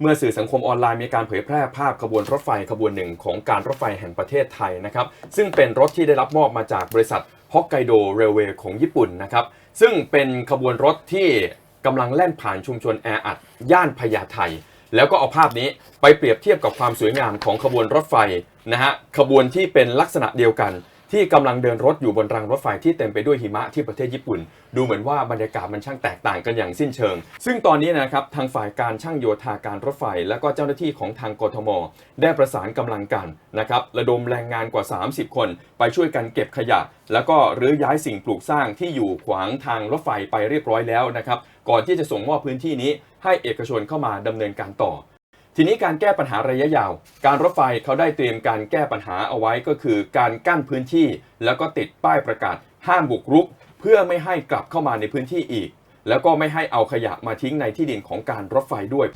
เมื่อสื่อสังคมออนไลน์มีการเผยแพร่ภาพขบวนรถไฟขบวนหนึ่งของการรถไฟแห่งประเทศไทยนะครับซึ่งเป็นรถที่ได้รับมอบมาจากบริษัทฮอกไกโดเรลเวย์ของญี่ปุ่นนะครับซึ่งเป็นขบวนรถที่กำลังแล่นผ่านชุมชนแออัด ย่านพญาไทแล้วก็เอาภาพนี้ไปเปรียบเทียบกับความสวยงามของขบวนรถไฟนะฮะขบวนที่เป็นลักษณะเดียวกัน ที่กำลังเดินรถอยู่บนรางรถไฟที่เต็มไปด้วยหิมะที่ประเทศญี่ปุ่น ดูเหมือนว่าบรรยากาศมันช่างแตกต่างกันอย่างสิ้นเชิง ซึ่งตอนนี้นะครับทางฝ่ายการช่างโยธาการรถไฟ และก็เจ้าหน้าที่ของทางกทม ได้ประสานกำลังกันนะครับระดมแรงงานกว่า 30 คน ไปช่วยกันเก็บขยะ แล้วก็รื้อย้ายสิ่งปลูกสร้างที่อยู่ขวางทางรถไฟไปเรียบร้อยแล้วนะครับก่อนที่จะส่งมอบพื้นที่นี้ให้เอกชนเข้ามาดำเนินการต่อ ทีนี้การแก้ปัญหาระยะยาว การรถไฟเขาได้เตรียมการแก้ปัญหาเอาไว้ก็คือการกั้นพื้นที่ แล้วก็ติดป้ายประกาศห้ามบุกรุก เพื่อไม่ให้กลับเข้ามาในพื้นที่อีก แล้วก็ไม่ให้เอาขยะมาทิ้งในที่ดินของการรถไฟด้วย